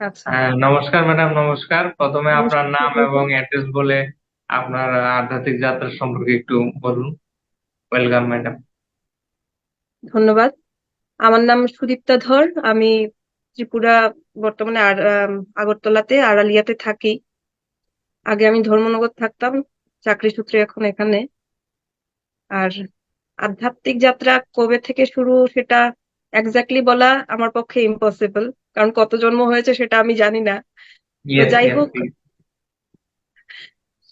আচ্ছা। হ্যাঁ, নমস্কার ম্যাডাম নমস্কার। প্রথমে আপনার নাম এবং অ্যাড্রেস বলে আপনার আধ্যাত্মিক যাত্রা সম্পর্কে একটু বলুন। Welcome madam. ধন্যবাদ। আমার নাম সুদীপ্তা ধর। আমি ত্রিপুরা বর্তমানে আগরতলাতে আড়ালিয়াতে থাকি। আগে আমি ধর্মনগর থাকতাম চাকরি সূত্রে এখন এখানে। আর আধ্যাত্মিক যাত্রা কবে থেকে শুরু সেটা এক্স্যাক্টলি বলা আমার পক্ষে ইম্পসিবল কারণ কত জন্ম হয়েছে সেটা আমি জানি না। তো যাই হোক।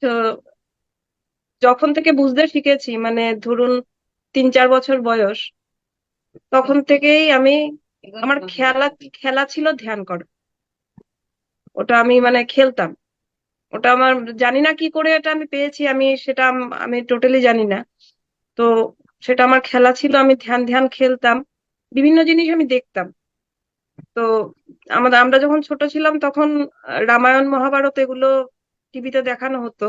তো যখন থেকে বুঝতে শিখেছি মানে ধরুন তিন চার বছর বয়স তখন থেকেই আমি আমার খেলা খেলা ছিল ধ্যান করা। ওটা আমি মানে খেলতাম। ওটা আমার জানি না কি করে এটা আমি পেয়েছি আমি সেটা আমি টোটালি জানি না। তো সেটা আমার খেলা ছিল আমি ধ্যান ধ্যান খেলতাম। বিভিন্ন জিনিস আমি দেখতাম। তো আমাদের, আমরা যখন ছোট ছিলাম তখন রামায়ণ, মহাভারত এগুলো টিভিতে দেখানো হতো।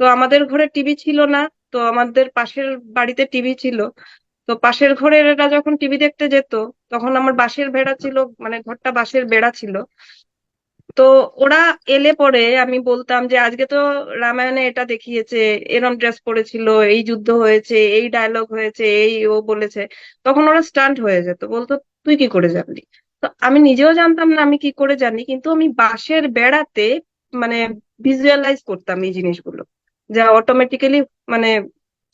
তো আমাদের ঘরে টিভি ছিল না, তো আমাদের পাশের বাড়িতে টিভি ছিল। তো পাশের ঘরের এরা যখন টিভি দেখতে যেত, তখন আমার বাঁশের বেড়া ছিল মানে ঘরটা বাঁশের বেড়া ছিল। তো ওরা এলে পরে আমি বলতাম যে, আজকে তো রামায়ণে এটা দেখিয়েছে, এরম ড্রেস পরেছিল, এই যুদ্ধ হয়েছে, এই ডায়লগ হয়েছে, এই ও বলেছে। তখন ওরা স্টান্ট হয়ে যেত, বলতো, তুই কি করে জানলি? তো আমি নিজেও জানতাম না আমি কি করে জানি, কিন্তু আমি বাঁশের বেড়াতে মানে ভিজুয়ালাইজ করতাম এই জিনিসগুলো। যা অটোমেটিক্যালি মানে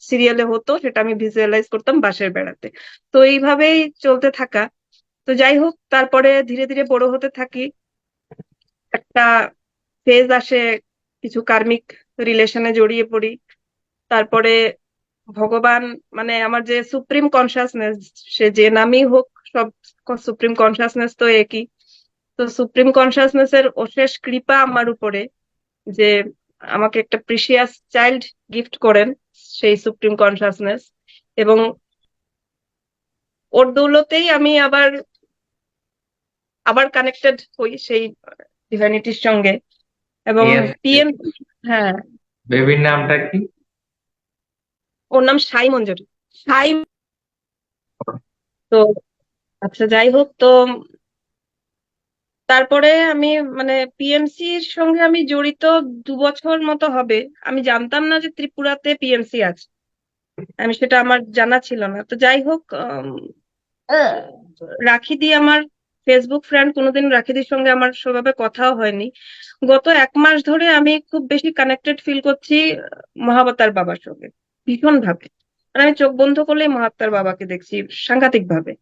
সিরিয়ালে হতো, সেটা আমি ভিজুয়ালাইজ করতাম বাঁশের বেড়াতে। তো এইভাবেই চলতে থাকা। তো যাই হোক, তারপরে ধীরে ধীরে বড় হতে থাকি। একটা ফেজ আসে, কিছু কার্মিক রিলেশনে জড়িয়ে পড়ি। তারপরে ভগবান মানে আমার যে সুপ্রিম কনসাসনেস সে যে নামই হোক সব সুপ্রিম কনসাসনেস তো একই। তো সুপ্রিম কনসাসনেস এর অশেষ কৃপা আমার উপরে যে আমাকে একটা প্রিসিয়াস চাইল্ড গিফট করেন সেই সুপ্রিম কনসাসনেস এবং ওর দৌলতেই আমি আবার আবার কানেক্টেড হই সেই ডিভাইনিটির সঙ্গে। এবং পিএম হ্যাঁ। বেবির নামটা কি? ওর নাম সাই মঞ্জুরি সাই তো আচ্ছা যাই হোক, তো তারপরে আমি মানে পিএমসি এর সঙ্গে আমি জড়িত দু বছর মতো হবে। আমি জানতাম না যে ত্রিপুরাতে পিএমসি আছে। আমি সেটা আমার জানা ছিল না। তো যাই হোক রাখিদি আমার ফেসবুক ফ্রেন্ড কোনোদিন রাখিদির সঙ্গে আমার সেভাবে কথাও হয়নি। গত এক মাস ধরে আমি খুব বেশি কানেক্টেড ফিল করছি মহাবতার বাবার সঙ্গে ভীষণ ভাবে মানে আমি চোখ বন্ধ করলেই মহাত্মার বাবাকে দেখছি সাংঘাতিক ভাবে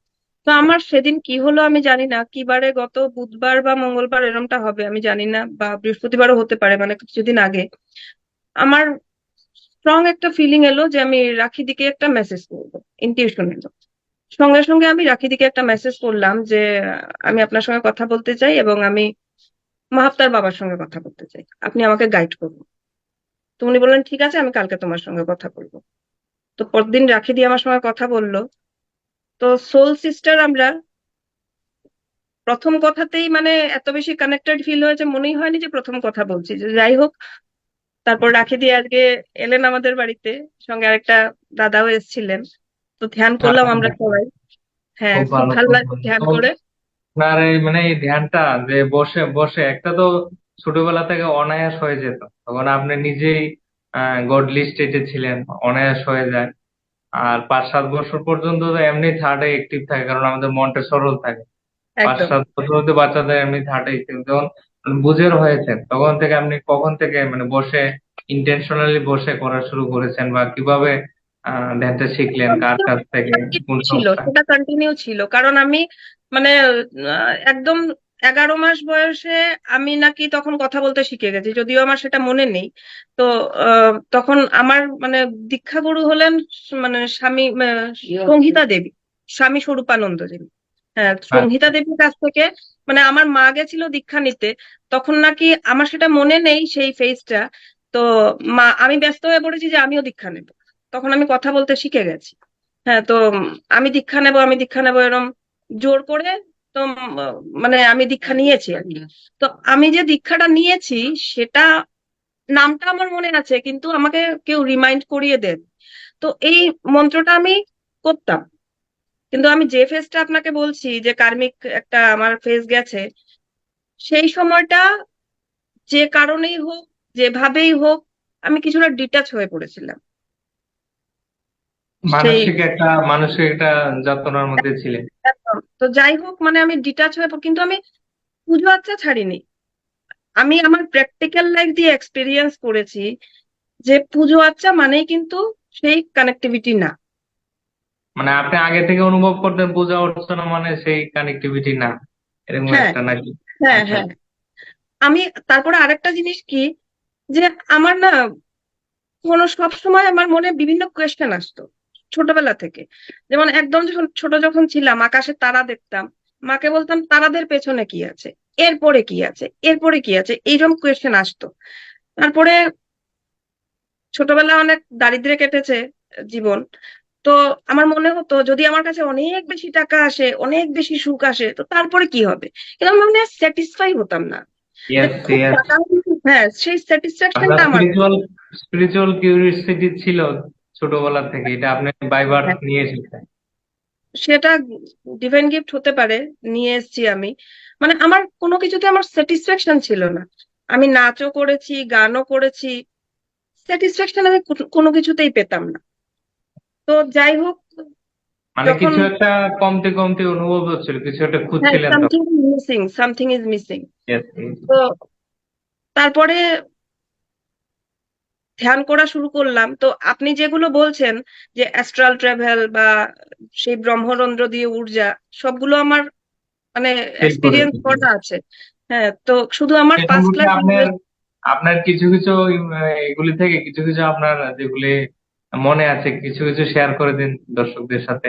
তো আমার সেদিন কি হলো আমি জানি না। কি বারে গত বুধবার বা মঙ্গলবার এরমটা হবে আমি জানি না বা বৃহস্পতিবারও হতে পারে মানে কিছুদিন আগে। আমার স্ট্রং একটা ফিলিং এলো যে আমি রাখিদিকে একটা মেসেজ করব ইনটিউশন এলো। সঙ্গে সঙ্গে আমি রাখিদিকে একটা মেসেজ করলাম যে, আমি আপনার সঙ্গে কথা বলতে চাই এবং আমি মাহাত্মার বাবার সঙ্গে কথা বলতে চাই। আপনি আমাকে গাইড করুন। তো উনি বললেন, ঠিক আছে, আমি কালকে তোমার সঙ্গে কথা বলব। তো পরদিন রাখি দিয়ে আমার সঙ্গে কথা বলল। তো সোল সিস্টার আমরা প্রথম কথাতেই মানে এত বেশি কানেক্টেড ফিল হয়েছে মনেই হয়নি যে প্রথম কথা বলছি। যে যাই হোক তারপর রাখি দিয়ে আজকে এলেন আমাদের বাড়িতে সঙ্গে আরেকটা দাদাও এসেছিলেন। তো ধ্যান করলাম আমরা সবাই। হ্যাঁ খুব ভালো লাগছে ধ্যান করে। এই মানে এই ধ্যানটা যে বসে বসে একটা তো ছোটবেলা থেকে অনায়াস হয়ে যেত। তখন আপনি নিজেই গডলি স্টেটে ছিলেন অনায়াস হয়ে যায়। আর পাঁচ সাত বছর পর্যন্ত তো এমনি থার্ডে অ্যাক্টিভ থাকে কারণ আমাদের মনটা সরল থাকে। পাঁচ সাত বছর মধ্যে বাচ্চাদের এমনি থার্ডে অ্যাক্টিভ যখন বুঝের হয়েছে তখন থেকে আপনি কখন থেকে মানে বসে ইন্টেনশনালি বসে করা শুরু করেছেন বা কীভাবে আহ ধ্যানটা শিখলেন কার কাছ থেকে কোন ছিল সেটা কন্টিনিউ ছিল। কারণ আমি মানে একদম এগারো মাস বয়সে আমি নাকি তখন কথা বলতে শিখে গেছি যদিও আমার সেটা মনে নেই। তো তখন আমার মানে দীক্ষাগুরু হলেন মানে স্বামী আহ, সংহিতা দেবী স্বামী স্বরূপানন্দ যিনি। হ্যাঁ সংহিতা আচ্ছা দেবীর কাছ থেকে মানে আমার মা গেছিল দীক্ষা নিতে তখন নাকি আমার সেটা মনে নেই সেই ফেজটা। তো মা আমি ব্যস্ত হয়ে পড়েছি যে আমিও দীক্ষা নেব। তখন আমি কথা বলতে শিখে গেছি। হ্যাঁ তো আমি দীক্ষা নেব আমি দীক্ষা নেব এরম জোর করে তো মানে আমি দীক্ষা নিয়েছি আর কি। তো আমি যে দীক্ষাটা নিয়েছি সেটা নামটা আমার মনে আছে কিন্তু আমাকে কেউ রিমাইন্ড করিয়ে দেন তো এই মন্ত্রটা আমি করতাম। কিন্তু আমি যে ফেজটা আপনাকে বলছি যে কার্মিক একটা আমার ফেজ গেছে সেই সময়টা যে কারণেই হোক যেভাবেই হোক আমি কিছুটা ডিটাচ হয়ে পড়েছিলাম। মানসিক একটা মানসিক একটা যাতনার মধ্যে ছিলেন। তো যাই হোক মানে আমি ডিটাচ হয়ে কিন্তু আমি পুজো আচ্চা ছাড়িনি। আমি আমার প্র্যাকটিক্যাল লাইফ দিয়ে এক্সপিরিয়েন্স করেছি যে পুজো আচ্চা মানেই কিন্তু সেই কানেক্টিভিটি না। মানে আপনি আগে থেকে অনুভব করতেন পূজা অর্চনা মানে সেই কানেক্টিভিটি না। এরকম হ্যাঁ একটা নাকি? হ্যাঁ আচ্ছা। হ্যাঁ। আমি তারপরে আরেকটা জিনিস কি যে আমার না কোনো সব সময় আমার মনে বিভিন্ন কোয়েশ্চেন আসতো। ছোটবেলা থেকে। যেমন একদম যখন ছোট যখন ছিলাম আকাশে তারা দেখতাম মাকে বলতাম তারাদের পেছনে কি আছে? এরপরে কি আছে? এরপরে কি আছে? এইরকম কোয়েশ্চেন আসতো। তারপরে ছোটবেলা অনেক দারিদ্র্যে কেটেছে জীবন। তো আমার মনে হতো যদি আমার কাছে অনেক বেশি টাকা আসে অনেক বেশি সুখ আসে তো তারপরে কি হবে? কিন্তু আমি মানে স্যাটিসফাই হতাম না। টাকা হ্যাঁ সেই স্যাটিসফ্যাকশনটা আমার স্পিরিচুয়াল কিউরিওসিটি ছিল। ছোটবেলা থেকে এটা আপনি বাই বার্থ হ্যাঁ, নিয়ে এসেছেন। সেটা ডিভাইন গিফট হতে পারে নিয়ে এসেছি আমি। মানে আমার কোনো কিছুতে আমার স্যাটিসফ্যাকশন ছিল না। আমি নাচও করেছি গানও করেছি স্যাটিসফ্যাকশন আমি কোনো কিছুতেই পেতাম না। তো যাই হোক মানে কিছু একটা কমতে কমতে অনুভব হচ্ছিল কিছু একটা খুঁজছিলেন something is missing something is missing তো তারপরে ধ্যান করা শুরু করলাম। তো আপনি যেগুলো বলছেন যে অ্যাস্ট্রাল ট্রাভেল বা সেই ব্রহ্মরন্ধ্র দিয়ে ঊর্জা সবগুলো আমার মানে এক্সপিরিয়েন্স করা আছে। হ্যাঁ তো শুধু আমার ফার্স্ট ক্লাস আপনার কিছু কিছু এগুলি থেকে কিছু কিছু আপনার যেগুলি মনে আছে কিছু কিছু শেয়ার করে দিন দর্শকদের সাথে।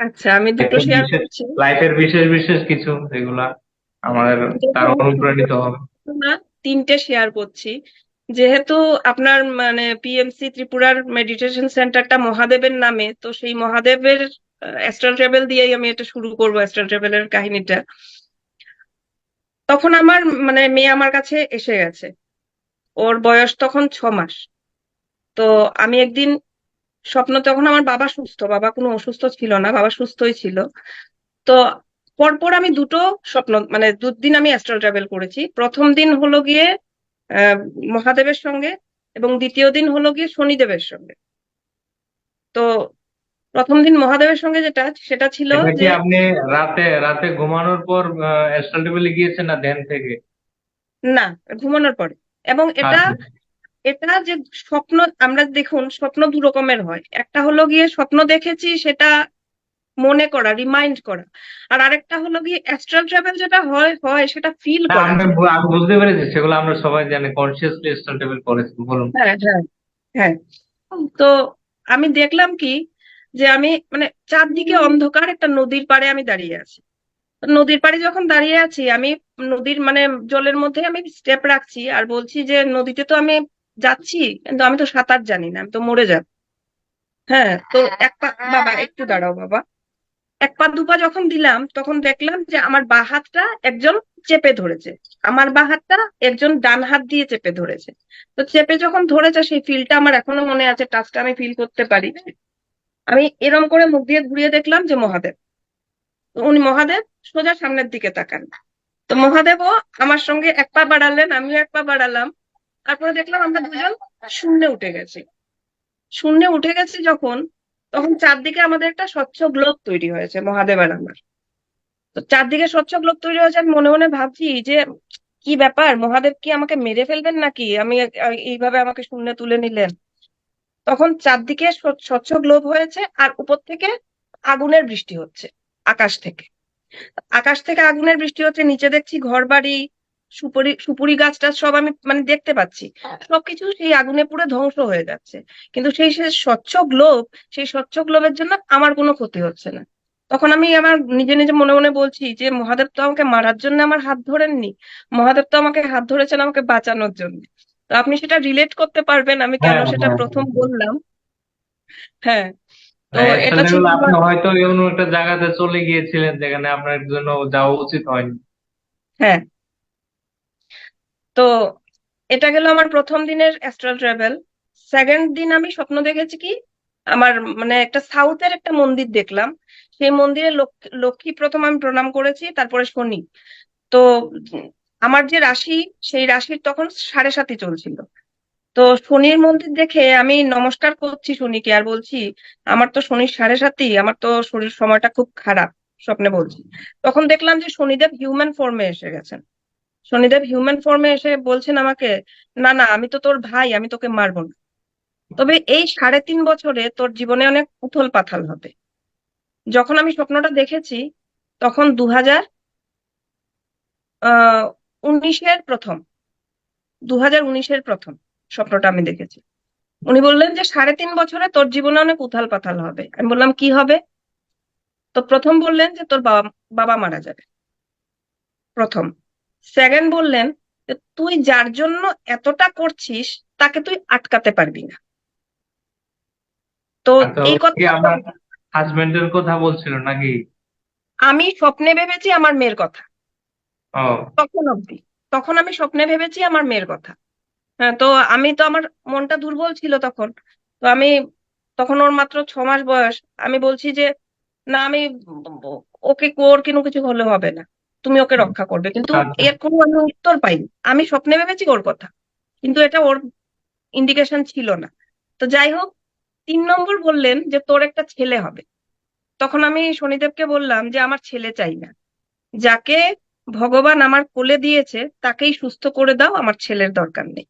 আচ্ছা আমি দুটো শেয়ার করছি। লাইফের বিশেষ বিশেষ কিছু যেগুলা আমাদের তার অনুপ্রাণিত হবে। না তিনটে শেয়ার করছি। যেহেতু আপনার মানে পিএমসি ত্রিপুরার মেডিটেশন সেন্টারটা মহাদেবের নামে, তো সেই মহাদেবের অ্যাস্ট্রাল ট্রাভেল দিয়েই আমি এটা শুরু করব অ্যাস্ট্রাল ট্রাভেলের কাহিনীটা। তখন আমার মানে মেয়ে আমার কাছে এসে গেছে। ওর বয়স তখন ছ মাস। তো আমি একদিন স্বপ্ন, তখন আমার বাবা সুস্থ, বাবা কোনো অসুস্থ ছিল না, বাবা সুস্থই ছিল। তো পরপর আমি দুটো স্বপ্ন মানে দুদিন আমি অ্যাস্ট্রাল ট্রাভেল করেছি। প্রথম দিন হলো গিয়ে মহাদেবের সঙ্গে এবং দ্বিতীয় দিন হলো গিয়ে শনিদেবের সঙ্গে। তো প্রথম দিন মহাদেবের সঙ্গে যেটা সেটা ছিল যে আপনি রাতে রাতে ঘুমানোর পর অ্যাস্ট্রাল টেবিলে গিয়েছেন না ধ্যান থেকে? না ঘুমানোর পরে। এবং এটা আচ্ছা। এটা যে স্বপ্ন আমরা দেখুন স্বপ্ন দু রকমের হয়। একটা হলো গিয়ে স্বপ্ন দেখেছি সেটা মনে করা রিমাইন্ড করা। আর আরেকটা হলো কি অ্যাস্ট্রাল ট্রাভেল যেটা হয় হয় সেটা ফিল করা। আমরা আমি বুঝতে পেরেছি সেগুলো আমরা সবাই জানি কনসিয়াসলি অ্যাস্ট্রাল টেবিল করেছি বলুন। হ্যাঁ হ্যাঁ হ্যাঁ। তো আমি দেখলাম কি যে আমি মানে চারদিকে অন্ধকার একটা নদীর পাড়ে আমি দাঁড়িয়ে আছি। নদীর পাড়ে যখন দাঁড়িয়ে আছি আমি নদীর মানে জলের মধ্যে আমি স্টেপ রাখছি আর বলছি যে নদীতে তো আমি যাচ্ছি কিন্তু আমি তো সাঁতার জানি না আমি তো মরে যাব। হ্যাঁ তো এক পা বাবা একটু দাঁড়াও বাবা। এক পা দুপা যখন দিলাম, তখন দেখলাম যে আমার বাঁ হাতটা একজন চেপে ধরেছে। আমার বাঁ হাতটা একজন ডান হাত দিয়ে চেপে ধরেছে। তো চেপে যখন ধরেছে, সেই ফিলটা আমার এখনও মনে আছে টাচটা আমি ফিল করতে পারি। আমি এরম করে মুখ দিয়ে ঘুরিয়ে দেখলাম যে মহাদেব। উনি মহাদেব, সোজা সামনের দিকে তাকান। তো মহাদেবও আমার সঙ্গে এক পা বাড়ালেন, আমিও এক পা বাড়ালাম। তারপরে দেখলাম আমরা দুজন শূন্যে উঠে গেছি। শূন্যে উঠে গেছি যখন তখন চারদিকে আমাদের একটা স্বচ্ছ গ্লোব তৈরি হয়েছে, মহাদেব আর আমার। তো চারদিকে স্বচ্ছ গ্লোব তৈরি হয়েছে, আমি মনে মনে ভাবছি যে কি ব্যাপার, মহাদেব কি আমাকে মেরে ফেলবেন নাকি? আমি এইভাবে আমাকে শূন্যে তুলে নিলেন। তখন চারদিকে স্বচ্ছ গ্লোব হয়েছে আর উপর থেকে আগুনের বৃষ্টি হচ্ছে, আকাশ থেকে। আকাশ থেকে আগুনের বৃষ্টি হচ্ছে, নিচে দেখছি ঘর বাড়ি সুপুরি সুপুরি গাছটা সব আমি মানে দেখতে পাচ্ছি। সবকিছু সেই আগুনে পুরো ধ্বংস হয়ে যাচ্ছে। কিন্তু সেই সে স্বচ্ছ গ্লোব সেই স্বচ্ছ গ্লোবের জন্য আমার কোনো ক্ষতি হচ্ছে না। তখন আমি আমার নিজে নিজে মনে মনে বলছি যে মহাদেব তো আমাকে মারার জন্য আমার হাত ধরেননি। মহাদেব তো আমাকে হাত ধরেছেন আমাকে বাঁচানোর জন্য। তো আপনি সেটা রিলেট করতে পারবেন। আমি কেন হ্যাঁ সেটা হ্যাঁ। প্রথম বললাম। হ্যাঁ। তো এটা আপনি হয়তো এমন একটা জায়গাতে চলে গিয়েছিলেন যেখানে আপনার জন্য যাওয়া উচিত হয়নি। হ্যাঁ। তো এটা গেল আমার প্রথম দিনের অ্যাস্ট্রাল ট্রাভেল সেকেন্ড দিন আমি স্বপ্ন দেখেছি কি, আমার মানে একটা সাউথের একটা মন্দির দেখলাম। সেই মন্দিরে লক্ষ্মী প্রথম আমি প্রণাম করেছি, তারপরে শনি। তো আমার যে রাশি, সেই রাশির তখন সাড়ে সাতই চলছিল। তো শনির মন্দির দেখে আমি নমস্কার করছি শনিকে আর বলছি, আমার তো শনির সাড়ে সাতই, আমার তো শরীর সময়টা খুব খারাপ স্বপ্নে বলছি। তখন দেখলাম যে শনিদেব হিউম্যান ফর্মে এসে গেছেন। শনিদেব হিউম্যান ফর্মে এসে বলছেন আমাকে, না না, আমি তো তোর ভাই, আমি তোকে মারবো না। তবে এই সাড়ে তিন বছরে তোর জীবনে অনেক উথল পাথাল হবে। যখন আমি স্বপ্নটা দেখেছি, তখন দু হাজার উনিশের প্রথম দু হাজার উনিশের প্রথম স্বপ্নটা আমি দেখেছি। উনি বললেন যে সাড়ে তিন বছরে তোর জীবনে অনেক উথাল পাথাল হবে। আমি বললাম, কি হবে? তো প্রথম বললেন যে তোর বাবা বাবা মারা যাবে। প্রথম। সেকেন্ড বললেন তুই যার জন্য এতটা করছিস তাকে তুই আটকাতে পারবি না। তো তো এই কথা হাজবেন্ডের কথা বলছিল নাকি? আমি স্বপ্নে ভেবেছি আমার মেয়ের কথা। তখন অব্দি তখন আমি স্বপ্নে ভেবেছি আমার মেয়ের কথা। হ্যাঁ তো আমি তো আমার মনটা দুর্বল ছিল তখন। তো আমি তখন ওর মাত্র ছ মাস বয়স। আমি বলছি যে না আমি ওকে ওর কোনো কিছু হলে হবে না। তুমি ওকে রক্ষা করবে। কিন্তু আচ্ছা। এর কোনো আমি উত্তর পাইনি। আমি স্বপ্নে ভেবেছি ওর কথা। কিন্তু এটা ওর ইন্ডিকেশন ছিল না। তো যাই হোক তিন নম্বর বললেন যে তোর একটা ছেলে হবে। তখন আমি শনিদেবকে বললাম যে আমার ছেলে চাই না। যাকে ভগবান আমার কোলে দিয়েছে তাকেই সুস্থ করে দাও আমার ছেলের দরকার নেই।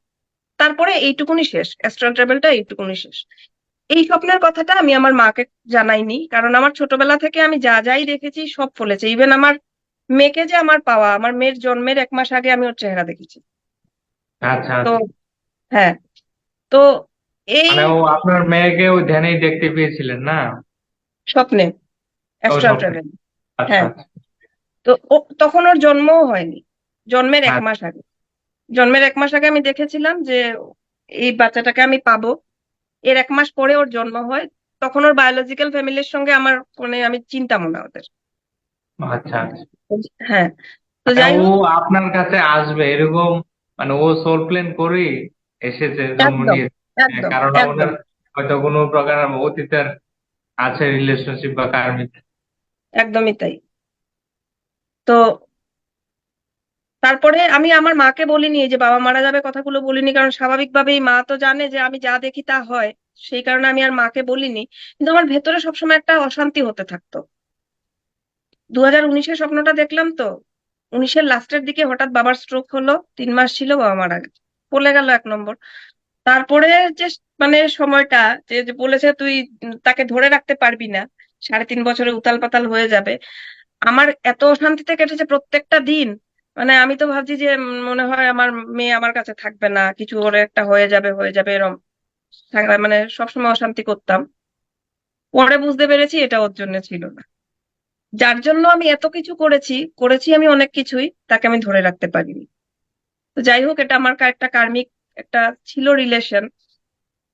তারপরে এইটুকুনি শেষ। অ্যাস্ট্রাল ট্রাভেলটা এইটুকুনি শেষ। এই স্বপ্নের কথাটা আমি আমার মাকে জানাইনি। কারণ আমার ছোটবেলা থেকে আমি যা যাই দেখেছি সব ফলেছে। ইভেন আমার মেয়েকে যে আমার পাওয়া আমার মেয়ের জন্মের এক মাস আগে আমি ওর চেহারা দেখেছি। আচ্ছা তো আচ্ছা হ্যাঁ। তো এই মানে আপনার মেয়েকে ওই ধ্যানেই দেখতে পেয়েছিলেন না? স্বপ্নে অ্যাস্ট্রাল ট্রাভেল আচ্ছা হ্যাঁ। আচ্ছা। তো তখন ওর জন্মও হয়নি। জন্মের এক। মাস আগে। জন্মের এক মাস আগে আমি দেখেছিলাম যে এই বাচ্চাটাকে আমি পাবো। এর এক মাস পরে ওর জন্ম হয়। তখন ওর বায়োলজিক্যাল ফ্যামিলির সঙ্গে আমার মানে আমি চিন্তাম না ওদের। আচ্ছা আচ্ছা। হ্যাঁ তো যাই ও হোক। আপনার কাছে আসবে এরকম মানে ও সোল প্ল্যান করেই এসেছে জন্ম একদম নিয়েছে একদম কারণ একদম। ওদের হয়তো কোনো প্রকার অতীতের আছে রিলেশনশিপ বা কার্মিক একদমই তাই। তো তারপরে আমি আমার মাকে বলিনি এই যে বাবা মারা যাবে কথাগুলো বলিনি কারণ স্বাভাবিকভাবেই মা তো জানে যে আমি যা দেখি তা হয়। সেই কারণে আমি আর মাকে বলিনি। কিন্তু আমার ভেতরে সবসময় একটা অশান্তি হতে থাকতো। দু হাজার স্বপ্নটা দেখলাম তো। উনিশের লাস্টের দিকে হঠাৎ বাবার স্ট্রোক হলো, তিন মাস ছিল বাবা মারা বলে গেল এক নম্বর। তারপরে যে মানে সময়টা যে বলেছে তুই তাকে ধরে রাখতে পারবি না, সাড়ে তিন বছরে উতাল পাতাল হয়ে যাবে। আমার এত অশান্তিতে কেটেছে প্রত্যেকটা দিন। মানে আমি তো ভাবছি যে মনে হয় আমার মেয়ে আমার কাছে থাকবে না, কিছু ওর একটা হয়ে যাবে হয়ে যাবে এরম। মানে সবসময় অশান্তি করতাম। পরে বুঝতে পেরেছি এটা ওর জন্য ছিল না। যার জন্য আমি এত কিছু করেছি করেছি আমি অনেক কিছুই, তাকে আমি ধরে রাখতে পারিনি। তো যাই হোক, এটা আমার একটা কার্মিক একটা ছিল রিলেশন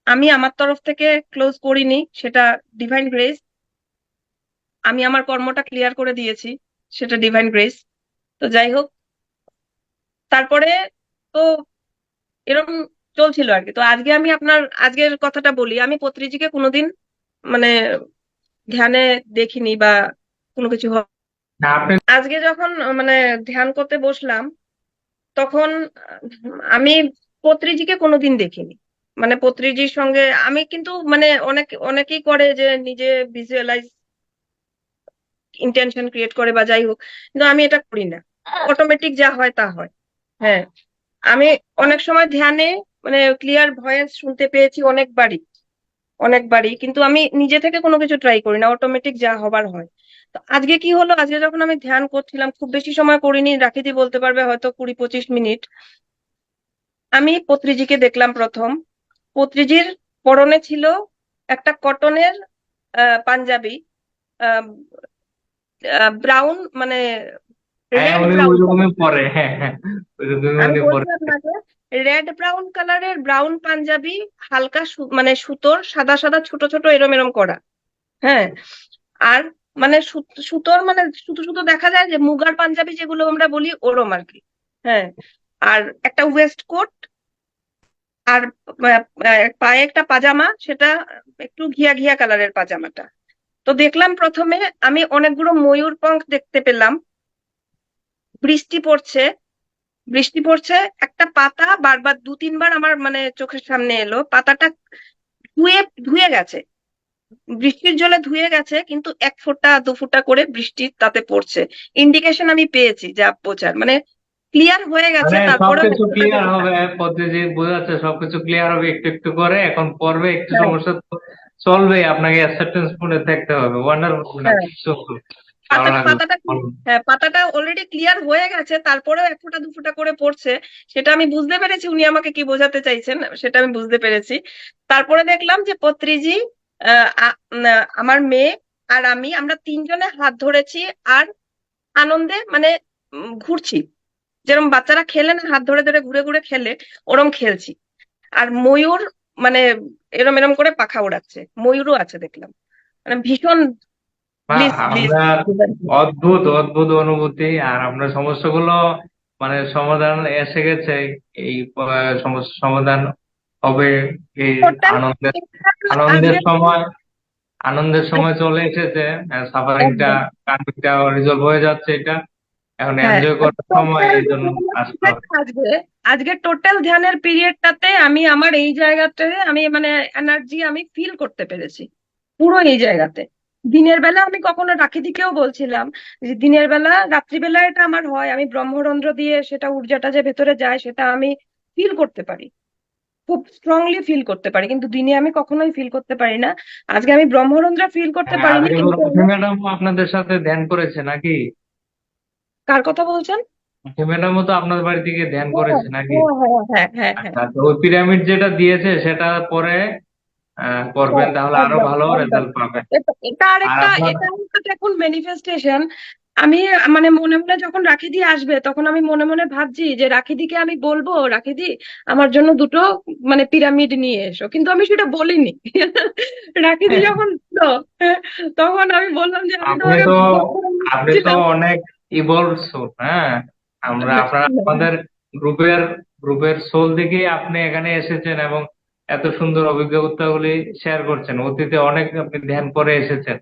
আমি আমার তরফ থেকে ক্লোজ করিনি, সেটা ডিভাইন গ্রেস আমি আমার কর্মটা ক্লিয়ার করে দিয়েছি, সেটা ডিভাইন গ্রেস তো যাই হোক, তারপরে তো এরকম চলছিল আর কি। তো আজকে আমি আপনার, আজকের কথাটা বলি, আমি পত্রিজিকে কোনোদিন মানে ধ্যানে দেখিনি বা কোনো কিছু আজকে যখন মানে ধ্যান করতে বসলাম তখন আমি পত্রিজিকে কোনোদিন দেখিনি। মানে পত্রিজির সঙ্গে আমি কিন্তু মানে অনেক অনেকেই করে যে নিজে ভিজুয়ালাইজ ইন্টেনশন ক্রিয়েট করে বা যাই হোক কিন্তু আমি এটা করি না। অটোমেটিক যা হয় তা হয়। হ্যাঁ আমি অনেক সময় ধ্যানে মানে ক্লিয়ার ভয়েস শুনতে পেয়েছি অনেকবারই। অনেকবারই কিন্তু আমি নিজে থেকে কোনো কিছু ট্রাই করি না অটোমেটিক যা হবার হয়। আজকে কি হলো? আজকে যখন আমি ধ্যান করছিলাম খুব বেশি সময় করিনি রাখি রাখিদি বলতে পারবে হয়তো কুড়ি পঁচিশ মিনিট। আমি পত্রিজিকে দেখলাম প্রথম। পত্রিজির পরনে ছিল একটা কটনের পাঞ্জাবি ব্রাউন মানে রেড ব্রাউন কালারের ব্রাউন পাঞ্জাবি হালকা মানে সুতোর সাদা সাদা ছোট ছোট এরম এরম করা হ্যাঁ। আর মানে সুতোর মানে সুতো সুতো দেখা যায় যে মুগার পাঞ্জাবি যেগুলো আমরা বলি ওরম আর কি। হ্যাঁ আর একটা ওয়েস্ট কোট, আর পায়ে একটা পাজামা, সেটা একটু ঘিয়া ঘিয়া কালারের পাজামাটা। তো দেখলাম প্রথমে আমি অনেকগুলো ময়ূর পঙ্খ দেখতে পেলাম। বৃষ্টি পড়ছে বৃষ্টি পড়ছে, একটা পাতা বারবার দু তিনবার আমার মানে চোখের সামনে এলো, পাতাটা ধুয়ে ধুয়ে গেছে। বৃষ্টির জলে ধুয়ে গেছে কিন্তু এক ফোঁটা দু ফোঁটা করে বৃষ্টি তাতে পড়ছে। ইন্ডিকেশন আমি পেয়েছি যা পৌঁছার মানে ক্লিয়ার হয়ে গেছে মানে তারপরে সবকিছু ক্লিয়ার হবে পদ্ধতি বোঝাচ্ছে সবকিছু ক্লিয়ার হবে একটু একটু করে এখন পর্বে একটু হ্যাঁ। সমস্যা তো চলবে আপনাকে অ্যাকসেপ্টেন্স মোডে থাকতে হবে ওয়ান্ডারফুল হ্যাঁ। পাতা- লাগল পাতাটা হ্যাঁ পাতাটা অলরেডি ক্লিয়ার হয়ে গেছে তারপরেও এক ফোঁটা দু ফোঁটা করে পড়ছে সেটা আমি বুঝতে পেরেছি উনি আমাকে কি বোঝাতে চাইছেন সেটা আমি বুঝতে পেরেছি। তারপরে দেখলাম যে পত্রিজি আমার মেয়ে আর আমি আমরা তিনজনে হাত ধরেছি আর আনন্দে মানে ঘুরছি। যেরকম বাচ্চারা খেলে না হাত ধরে ধরে ঘুরে ঘুরে খেলে ওরম খেলছি। আর ময়ূর মানে এরম এরম করে পাখা ওড়াচ্ছে। ময়ূরও আছে দেখলাম। মানে ভীষণ অদ্ভুত অদ্ভুত অনুভূতি। আর আমরা সমস্যাগুলো মানে সমাধান এসে গেছে। এই সমস্যা সমাধান হবে এই আনন্দের আনন্দের সময় আনন্দের সময় চলে এসেছে সাফারিংটা কার্ভিংটা রিজলভ হয়ে যাচ্ছে এটা। এখন হ্যাঁ, এনজয় করার সময় এই জন্য আসতে হবে। আজকে আজকে টোটাল ধ্যানের পিরিয়ডটাতে আমি আমার এই জায়গাটাতে আমি মানে এনার্জি আমি ফিল করতে পেরেছি। পুরো এই জায়গাতে। দিনের বেলা আমি কখনো রাখিদিকেও বলছিলাম যে দিনের বেলা রাত্রিবেলা এটা আমার হয়। আমি ব্রহ্মরন্ধ্র দিয়ে সেটা ঊর্জাটা যে ভেতরে যায় সেটা আমি ফিল করতে পারি। খুব স্ট্রংলি ফিল করতে পারি। কিন্তু দিনে আমি কখনোই ফিল করতে পারি না। আজকে আমি ব্রহ্মরন্ধ্র ফিল করতে পারিনি আজকে কিন্তু ম্যাডাম আপনাদের সাথে ধ্যান করেছে নাকি? কার কথা বলছেন? ম্যাডামও তো আপনার বাড়ি থেকে ধ্যান করেছে নাকি? হ্যাঁ হ্যাঁ হ্যাঁ হ্যাঁ আচ্ছা ওই পিরামিড যেটা দিয়েছে সেটা পরে করবেন তাহলে আরও ভালো। রেজাল্ট পাবেন এটা আরেকটা এটা দেখুন ম্যানিফেস্টেশন আমি মানে মনে মনে যখন রাখিদি আসবে তখন আমি মনে মনে ভাবছি যে রাখিদিকে আমি বলব রাখিদি আমার জন্য দুটো মানে পিরামিড নিয়ে এসো। কিন্তু আমি সেটা বলিনি। রাখিদি যখন তখন আমি বললাম যে আপনি তো আপনি তো অনেক ইভলভ সোল হ্যাঁ? আমরা আপনারা আমাদের গ্রুপের গ্রুপের সোল দেখেই আপনি এখানে এসেছেন এবং এত সুন্দর অভিজ্ঞতাগুলি শেয়ার করছেন। অতীতে অনেক আপনি ধ্যান করে এসেছেন।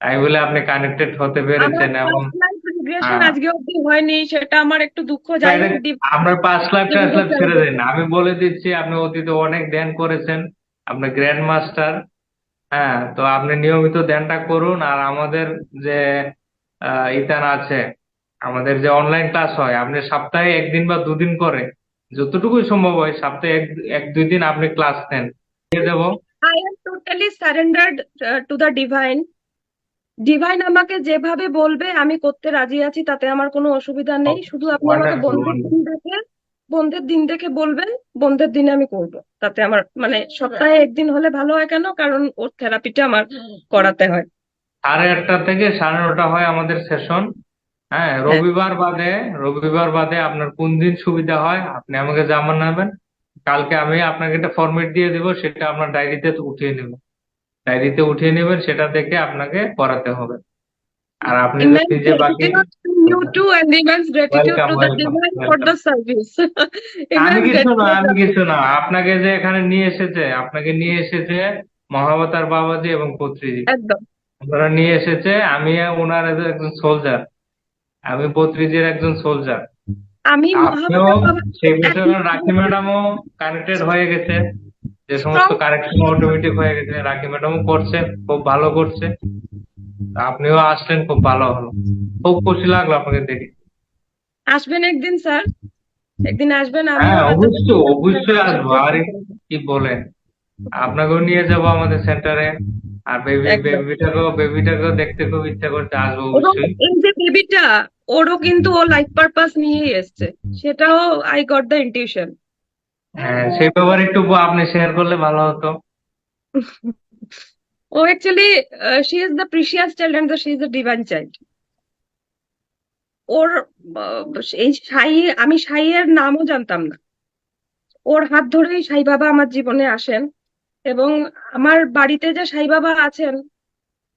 তাই বলে আপনি কানেক্টেড হতে পেরেছেন এবং হ্যাঁ। আজকে অব্দি হয়নি সেটা আমার একটু দুঃখ যাই আপনার পাঁচ লাখ টাচ লাখ ছেড়ে দিন। আমি বলে দিচ্ছি আপনি অতীতে অনেক ধ্যান করেছেন। আপনি গ্র্যান্ড মাস্টার হ্যাঁ তো আপনি নিয়মিত ধ্যানটা করুন। আর আমাদের যে ইতান আছে আমাদের যে অনলাইন ক্লাস হয় আপনি সপ্তাহে একদিন বা দুদিন করে যতটুকুই সম্ভব হয় সপ্তাহে এক এক দুই দিন আপনি ক্লাস নেন। দিয়ে দেবো। Am totally surrendered uh, to the divine. Divine আমাকে যেভাবে বলবে আমি করতে রাজি আছি তাতে আমার কোনো অসুবিধা নেই। শুধু আপনি আমাকে wonderful, বন্ধের দিন দেখে বন্ধের দিন দেখে বলবেন বন্ধের দিনে আমি করব। তাতে আমার মানে সপ্তাহে একদিন হলে ভালো হয় কেন? কারণ ওর থেরাপিটা আমার করাতে হয়। সাড়ে আটটা থেকে সাড়ে নটা হয় আমাদের সেশন। হ্যাঁ রবিবার বাদে রবিবার বাদে আপনার কোন দিন সুবিধা হয় আপনি আমাকে জানাবেন। কালকে আমি আপনাকে একটা ফরম্যাট দিয়ে দেবো সেটা আপনার ডায়েরিতে উঠিয়ে নেবেন ডায়েরিতে উঠিয়ে নেবেন সেটা দেখে আপনাকে করাতে হবে। আর আপনি যদি নিজে বাকি you too and immense gratitude Welcome, to the welcome, divine for the service. আমি কিছু না আমি কিছু না। আপনাকে যে এখানে নিয়ে এসেছে আপনাকে নিয়ে এসেছে মহাবতার বাবাজি এবং পত্রীজি। একদম। ওনারা নিয়ে এসেছে আমি ওনার একজন সোলজার আমি পত্রীজির একজন সোলজার আমি আপনিও সেই বিষয়ে রাখি ম্যাডামও কানেক্টেড হয়ে গেছে। যে সমস্ত কারেকশন অটোমেটিক হয়ে গেছে রাখি ম্যাডামও করছে খুব ভালো করছে। আপনিও আসলেন খুব ভালো হলো। খুব খুশি লাগল আপনাকে দেখে। আসবেন একদিন স্যার। একদিন আসবেন হ্যাঁ অবশ্যই অবশ্যই আসব। আর কি বলেন? আপনাকেও নিয়ে যাব আমাদের সেন্টারে আর বেবি। বেবিটাকেও বেবিটাকেও দেখতে খুব ইচ্ছা করছে আসব অবশ্যই। এই যে বেবিটা ওরও কিন্তু ও লাইফ পারপাস নিয়েই এসছে। সেটাও আই গট দ্য ইনটিউশন হ্যাঁ সেই ব্যাপারে একটু আপনি শেয়ার করলে ভালো হতো। ও actually she is the precious child and she is the divine child ওর এই সাই, আমি সাইয়ের নামও জানতাম না। ওর হাত ধরেই সাই বাবা আমার জীবনে আসেন এবং আমার বাড়িতে যে সাই বাবা আছেন,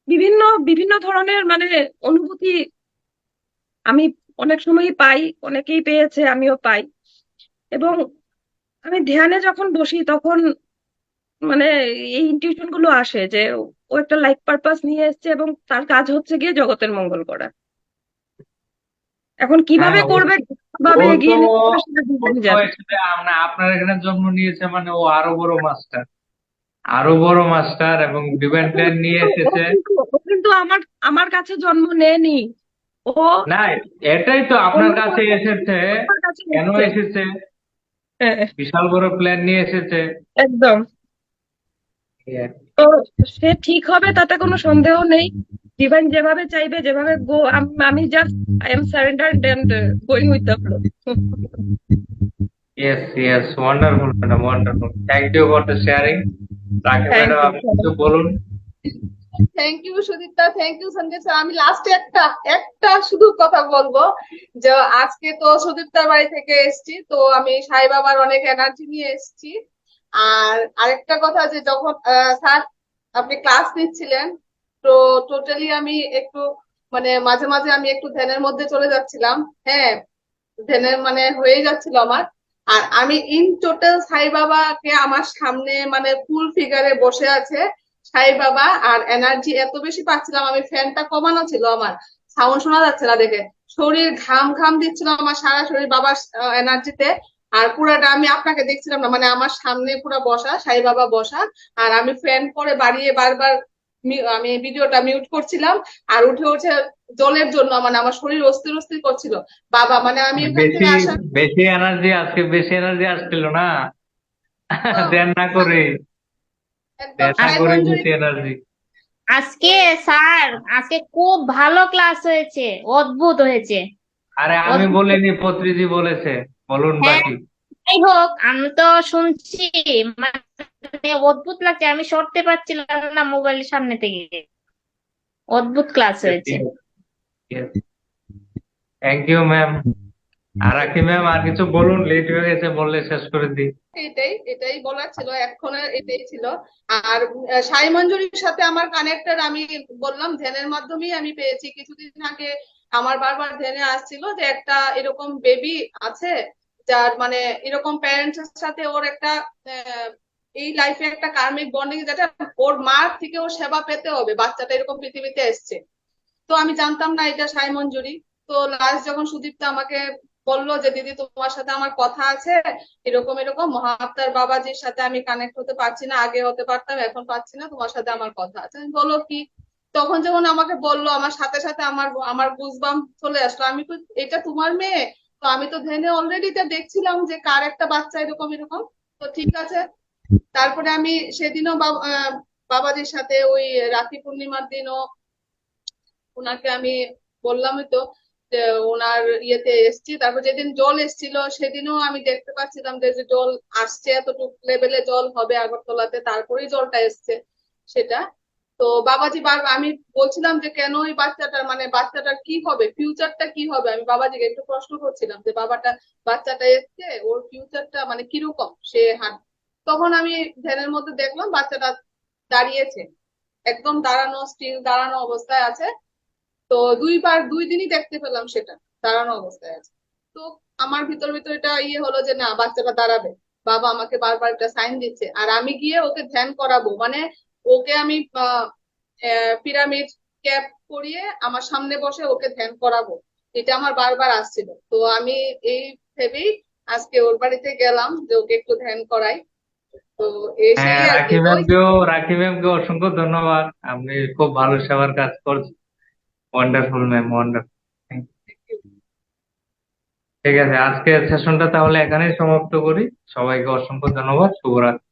বিভিন্ন বিভিন্ন ধরনের মানে অনুভূতি আমি অনেক সময়ই পাই, অনেকেই পেয়েছে, আমিও পাই। এবং আমি ধ্যানে যখন বসি তখন মানে এই ইনটিউশনগুলো আসে যে ও একটা লাইফ পারপাস নিয়ে এসেছে এবং তার কাজ হচ্ছে গিয়ে জগতের মঙ্গল করা। এখন কীভাবে হ্যাঁ করবে কীভাবে এগিয়ে আপনার এখানে জন্ম নিয়েছে মানে ও আরও বড় মাস্টার আরও বড় মাস্টার এবং ডিভাইন প্ল্যান নিয়ে এসেছে। কিন্তু আমার আমার কাছে জন্ম নেয়নি। ও না এটাই তো আপনার কাছে এসেছে। কেন এসেছে? বিশাল বড় প্ল্যান নিয়ে এসেছে একদম। তো সে ঠিক হবে তাতে কোনো সন্দেহ নেই ডিভাইন যেভাবে চাইবে যেভাবে গো আমি just I am surrendered and going with the flow Yes, yes, wonderful, madam, wonderful. Thank you for the sharing. Rakhi madam আপনি কিছু বলুন thank you Sudipta. Thank you Sanjay sir আমি লাস্টে একটা একটা শুধু কথা বলব। যে আজকে তো সুদীপ্তার বাড়ি থেকে এসেছি, তো আমি সাই বাবার অনেক এনার্জি নিয়ে এসেছি। আর আরেকটা কথা যে যখন স্যার আপনি ক্লাস নিচ্ছিলেন, তো টোটালি আমি একটু মানে মাঝে মাঝে আমি একটু ধ্যানের মধ্যে চলে যাচ্ছিলাম। হ্যাঁ ধ্যানের মানে হয়ে যাচ্ছিল আমার। আর আমি ইন টোটাল সাই বাবাকে আমার সামনে মানে ফুল ফিগারে বসে আছে। সাই বাবা আর এনার্জি এত বেশি পাচ্ছিলাম আমি ফ্যানটা কমানো ছিল আমার। সাউন্ড শোনা যাচ্ছে না দেখে। শরীর ঘাম ঘাম দিচ্ছিল আমার সারা শরীর বাবার এনার্জিতে আর পুরাটা আমি আপনাকে দেখছিলাম না মানে আমার সামনে পুরো বসা সাই বাবা বসা। আর আমি ফ্যান করে বাড়িয়ে বারবার আমি ভিডিওটা মিউট করছিলাম। আর উঠে উঠে জলের জন্য মানে আমার শরীর অস্থির অস্থির করছিল। বাবা মানে আমি বেশি বেশি এনার্জি আজকে বেশি এনার্জি আসছিল না। ধ্যান না করে। আজকে স্যার আজকে খুব ভালো ক্লাস হয়েছে অদ্ভুত হয়েছে। আরে আমি বলিনি পত্রিজি বলেছে বলুন হ্যাঁ বাকি। যাই হোক আমি তো শুনছি মানে অদ্ভুত লাগছে আমি সরতে পারছিলাম না মোবাইলের সামনে থেকে। অদ্ভুত ক্লাস হয়েছে। থ্যাংক ইউ ম্যাম আর ম্যাম আর কিছু বলুন লেট হয়ে গেছে বললে শেষ করে দিই। এটাই এটাই বলার ছিল এখন এটাই ছিল। আর সাই মঞ্জুরির সাথে আমার কানেক্টেড আমি বললাম ধ্যানের মাধ্যমেই আমি পেয়েছি। কিছুদিন আগে আমার বারবার ধ্যানে আসছিল যে একটা এরকম বেবি আছে যার মানে এরকম প্যারেন্টস এর সাথে ওর একটা এই লাইফে একটা কার্মিক বন্ডিং যেটা ওর মার থেকে ওর সেবা পেতে হবে বাচ্চাটা এরকম পৃথিবীতে এসছে। তো আমি জানতাম না এটা সাই মঞ্জুরি তো লাস্ট যখন সুদীপ্তা আমাকে বলল যে, দিদি, তোমার সাথে আমার কথা আছে। এরকম এরকম। মহাত্মার বাবাজির সাথে আমি কানেক্ট হতে পারছি না। আগে হতে পারতাম, এখন পারছি না। তোমার সাথে আমার কথা আছে। আমি বলো কি? তখন যখন আমাকে বলল, আমার সাথে সাথে আমার আমার গুজবাম চলে আসলো। আমি তো, এটা তোমার মেয়ে? তো আমি তো ধ্যানে অলরেডি তা দেখছিলাম যে, কার একটা বাচ্চা এরকম এরকম। তো ঠিক আছে। তারপরে আমি সেদিনও বাবাজির সাথে ওই রাখি পূর্ণিমার দিনও ওনাকে আমি বললামই তো। ওনার ইয়েতে এসছি। তারপর যেদিন জল এসছিল, সেদিনও আমি দেখতে পাচ্ছিলাম যে জল আসছে, এতটুকু লেভেলে জল হবে আগরতলাতে, তারপরেই জলটা এসছে সেটা। তো বাবাজি আমি বলছিলাম যে, কেন ওই বাচ্চাটার মানে বাচ্চাটার কি হবে? ফিউচারটা কি হবে? আমি বাবাজিকে একটু প্রশ্ন করছিলাম যে, বাবাটা, বাচ্চাটা এসছে, ওর ফিউচারটা মানে কীরকম? সে হাঁট, তখন আমি ধ্যানের মধ্যে দেখলাম বাচ্চাটা দাঁড়িয়েছে। একদম দাঁড়ানো স্টিল দাঁড়ানো অবস্থায় আছে। তো দুইবার দুই দিনই দেখতে পেলাম সেটা দাঁড়ানো অবস্থায় আছে। তো আমার ভিতর ভিতর এটা ইয়ে হলো যে না বাচ্চাটা দাঁড়াবে। বাবা আমাকে বারবার একটা সাইন দিচ্ছে। আর আমি গিয়ে ওকে ধ্যান করাবো। মানে ওকে আমি পিরামিড ক্যাপ করিয়ে আমার সামনে বসে ওকে ধ্যান করাবো। এটা আমার বারবার আসছিল। তো আমি এই ভেবেই আজকে ওর বাড়িতে গেলাম যে ওকে একটু ধ্যান করাই। তো এসেই হ্যাঁ রাখি ম্যামকেও রাখি ম্যামকে অসংখ্য ধন্যবাদ। আপনি খুব ভালো সেবার কাজ করছেন। ওয়ান্ডারফুল ম্যাম ওয়ান্ডারফুল ঠিক আছে আজকের সেশনটা তাহলে এখানেই সমাপ্ত করি। সবাইকে অসংখ্য ধন্যবাদ। শুভরাত্রি।